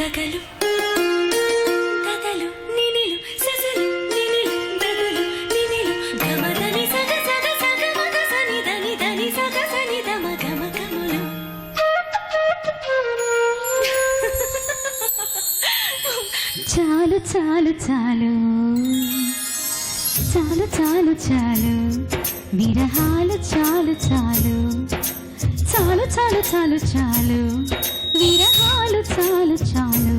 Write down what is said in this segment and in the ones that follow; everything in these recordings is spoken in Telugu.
గగలు గగలు నినిలు సజలు నినిలు గగలు నినిలు గమదని సగ సగ సగ మగ సని దని దని సగ సని దమ గమ గములు. చాలు చాలు చాలు. చాలు చాలు చాలు. విరహాలు చాలు చాలు. చాలు చాలు చాలు చాలు. విరహాలు చాలు చాలు.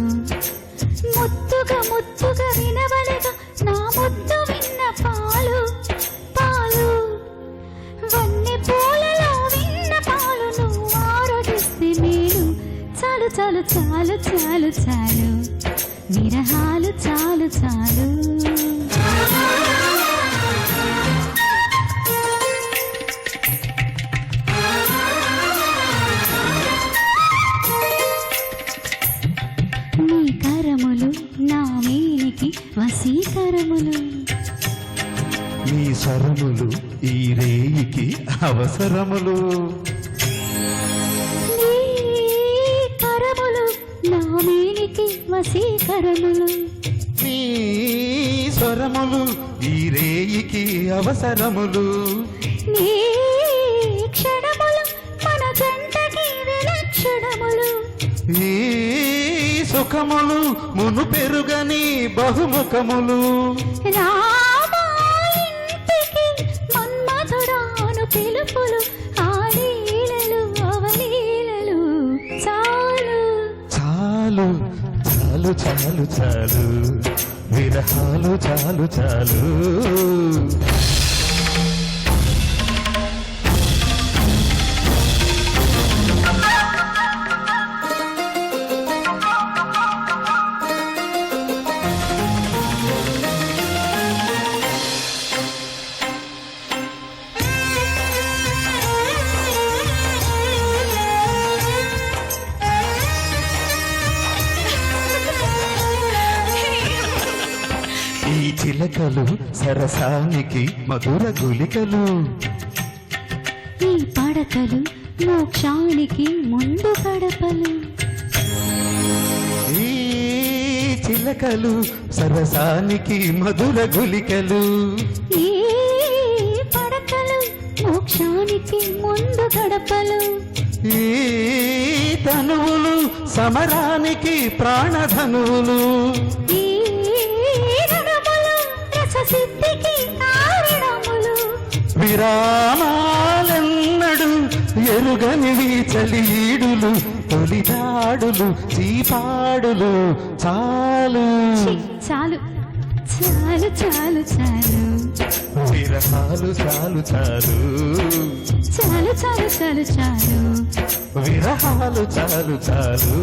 ముత్తుగా ముత్తుగా వినవలగా నా ముద్దు విన్న పాలు పాలు. వన్నె పూలలో విన్న పాలు నువ్వు ఆరోగిస్తే మేలు. చాలు చాలు చాలు చాలు చాలు. విరహాలు చాలు చాలు. వసీకరములు నీ సరములు ఈ రేయికి అవసరములు. నీ కరములు నా మేనికి వసీకరములు నీ స్వరములు ఈ రేయికి అవసరములు. నీ సుఖములు మును పెరుగని బహుముఖములు. మన్మధుడాను పిలుపులు ఆ లీలలు అవలీలలు. చాలు. చాలు చాలు చాలు చాలు. విరహాలు చాలు చాలు. చిలకలు సరసానికి మధుర గులికలు ఈ పడకలు మోక్షానికి ముందు గడపలు ఈ చిలకలు సరసానికి మధుర గులికలు ఈ పడకలు మోక్షానికి ముందు గడపలు ఈ తనువులు సమరానికి ప్రాణధనువులు. ఈ విరామాలెన్నడు ఎరుగనివి చలీడులు తొలిదాడులు చీపాడులు చాలు. చాలు. చాలు చాలు చాలు. విరహాలు చాలు చాలు. చాలు చాలు చాలు చాలు. విరహాలు చాలు చాలు.